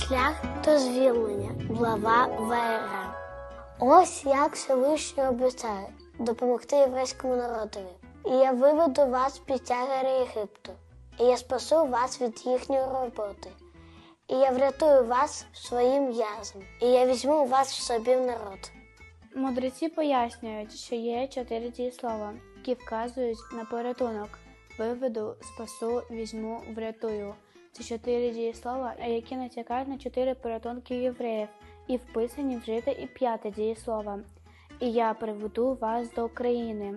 Шлях до звільнення. Глава ВР. Ось як Всевишній обіцяє допомогти єврейському народові. І я виведу вас під тягери Єгипту, і я спасу вас від їхньої роботи. І я врятую вас своїм язом, і я візьму вас в собі в народ. Мудреці пояснюють, що є чотири дієслова, які вказують на порятунок. Виведу, спасу, візьму, врятую. Це чотири дієслова, які натякають на чотири порятунки євреїв, і вписані вжити і п'яте дієслово. І я приведу вас до України.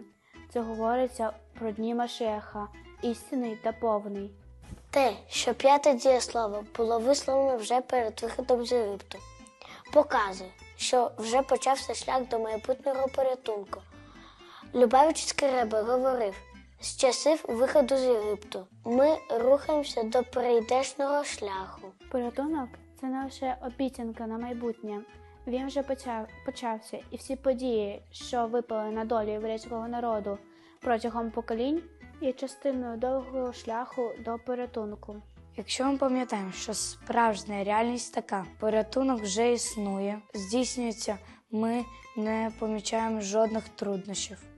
Це говориться про дні Машеха, істинний та повний. Те, що п'яте дієслово було висловлено вже перед виходом з Єгипту, показує, що вже почався шлях до майбутнього порятунку. Любавичський Ребе говорив, з часів виходу з Єгипту ми рухаємося до прийдешнього шляху. Порятунок це лише обіцянка на майбутнє. Він вже почав, почався, і всі події, що випали на долю єврейського народу протягом поколінь, є частиною довгого шляху до порятунку. Якщо ми пам'ятаємо, що справжня реальність така, порятунок вже існує, здійснюється, ми не помічаємо жодних труднощів.